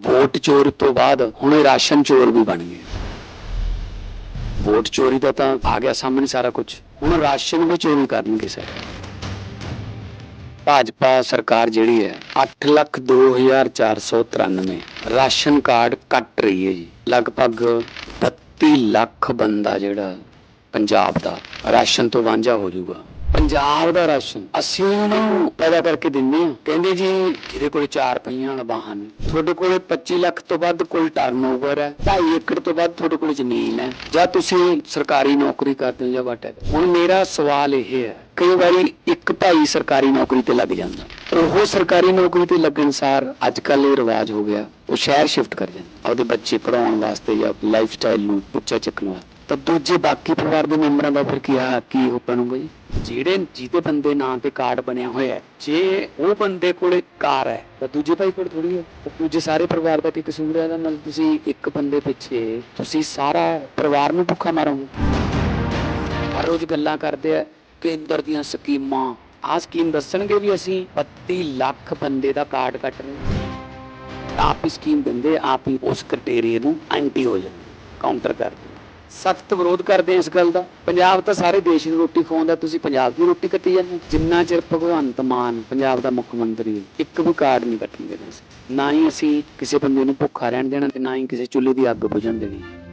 Vote ਚੋਰੀ ਤੋਂ ਬਾਅਦ ਹੁਣ ਇਹ ਰਾਸ਼ਨ ਚੋਰ ਵੀ ਬਣ ਗਏ। ਵੋਟ ਚੋਰੀ ਦਾ ਤਾਂ ਆ ਗਿਆ ਸਾਹਮਣੇ ਸਾਰਾ ਕੁਝ। ਹੁਣ ਰਾਸ਼ਨ ਵੀ ਚੋਰੀ ਕਰਨਗੇ ਸਰ। ਭਾਜਪਾ ਸਰਕਾਰ ਜਿਹੜੀ ਹੈ 802493 ਰਾਸ਼ਨ ਕਾਰਡ ਕੱਟ ਰਹੀ ਹੈ ਜੀ। ਲਗਭਗ 32 ਲੱਖ ਬੰਦਾ ਜਿਹੜਾ ਪੰਜਾਬ ਦਾ ਰਾਸ਼ਨ ਤੋਂ ਵਾਂਝਾ ਹੋ ਜਾਊਗਾ। ਪੰਜਾਬ ਦਾ ਰਾਸ਼ਨ। ਅਸੀਂ ਉਹਨੂੰ ਪੈਦਾ ਕਰਕੇ ਦਿੰਦੇ ਹਾਂ। ਕਹਿੰਦੇ ਜੀ, ਜਿਹਦੇ ਕੋਲ 4 ਪਹੀਆਂ ਵਾਲਾ ਵਾਹਨ ਤੁਹਾਡੇ ਕੋਲ 25 ਲੱਖ ਤੋਂ ਵੱਧ ਕੋਈ ਟਰਨਓਵਰ ਹੈ। 2.5 ਏਕੜ ਤੋਂ ਵੱਧ ਤੁਹਾਡੇ ਕੋਲ ਜ਼ਮੀਨ ਹੈ। ਜਾਂ ਤੁਸੀਂ ਸਰਕਾਰੀ ਨੌਕਰੀ ਕਰਦੇ ਹੋ ਜਾਂ whatever ਹੁਣ ਮੇਰਾ ਸਵਾਲ ਇਹ ਹੈ, ਕਈ ਵਾਰੀ ਇੱਕ ਭਾਈ ਸਰਕਾਰੀ ਨੌਕਰੀ ਤੇ ਲੱਗ ਜਾਂਦਾ। ਉਹ ਸਰਕਾਰੀ ਨੌਕਰੀ ਤੇ ਲੱਗਣ ਸਾਰ ਅੱਜ ਕੱਲ ਇਹ ਰਿਵਾਜ ਹੋ ਗਿਆ, ਉਹ ਸ਼ਹਿਰ ਸ਼ਿਫਟ ਕਰ ਜਾਂਦਾ। ਆਪਦੇ ਬੱਚੇ ਪੜਾਉਣ ਵਾਸਤੇ ਜਾਂ ਲਾਈਫ ਸਟਾਈਲ ਨੂੰ ਉੱਚਾ ਚੱਕਣ ਵਾਸਤੇ। ਤਾਂ ਦੂਜੇ ਬਾਕੀ ਪਰਿਵਾਰ ਦੇ ਮੈਂਬਰਾਂ ਦਾ ਫਿਰ ਕੀ ਆ, ਕੀ ਹੋ ਬਣੂਗਾ ਜੀ? ਜਿਹੜੇ ਜਿਹਦੇ ਬੰਦੇ ਨਾਂ ਤੇ ਕਾਰਡ ਬਣਿਆ ਹੋਇਆ ਹੈ, ਜੇ ਉਹ ਬੰਦੇ ਕੋਲੇ ਕਾਰ ਹੈ, ਤਾਂ ਦੂਜੇ ਭਾਈ ਕੋਲ ਥੋੜੀ ਹੈ। ਤਾਂ ਦੂਜੇ ਸਾਰੇ ਪਰਿਵਾਰ ਦਾ ਕੀ ਕਸੂਰ ਹੈ ਇਹਦਾ ਨਾਲ? ਤੁਸੀਂ ਇੱਕ ਬੰਦੇ ਪਿੱਛੇ, ਤੁਸੀਂ ਸਾਰਾ ਪਰਿਵਾਰ ਨੂੰ ਭੁੱਖਾ ਮਾਰੋਗੇ। ਹਰ ਰੋਜ਼ ਗੱਲਾਂ ਕਰਦੇ ਆ ਕੇਂਦਰ ਦੀਆਂ ਸਕੀਮਾਂ, ਆਹ ਸਕੀਮ ਦੱਸਣਗੇ ਵੀ ਅਸੀਂ 32 ਲੱਖ ਬੰਦੇ ਦਾ ਕਾਰਡ ਕੱਟ ਰਹੇ ਆਪ ਹੀ ਸਕੀਮ ਦਿੰਦੇ ਆਪ ਹੀ ਉਸ ਕ੍ਰਾਈਟੇਰੀਆ ਨੂੰ ਐਂਟੀ ਹੋ ਜਾਂਦੇ ਕਾਊਂਟਰ ਕਰਦੇ ਸਖਤ ਵਿਰੋਧ ਕਰਦੇ ਆ ਇਸ ਗੱਲ ਦਾ। ਪੰਜਾਬ ਤਾਂ ਸਾਰੇ ਦੇਸ਼ ਦੀ ਰੋਟੀ ਖਵਾਉਂਦਾ, ਤੁਸੀਂ ਪੰਜਾਬ ਦੀ ਰੋਟੀ ਕੱਟੀ ਜਾਂਦੇ ਜਿੰਨਾ ਚਿਰ ਭਗਵੰਤ ਮਾਨ ਪੰਜਾਬ ਦਾ ਮੁੱਖ ਮੰਤਰੀ ਇੱਕ ਵੀ ਕਾਰਡ ਨਹੀਂ ਕੱਟਣ ਦੇਣਾ ਨਾ ਹੀ ਅਸੀਂ ਕਿਸੇ ਬੰਦੇ ਨੂੰ ਭੁੱਖਾ ਰਹਿਣ ਦੇਣਾ ਤੇ ਨਾ ਹੀ ਕਿਸੇ ਚੁੱਲ੍ਹੇ ਦੀ ਅੱਗ ਬੁਝਣ ਦੇਣੀ।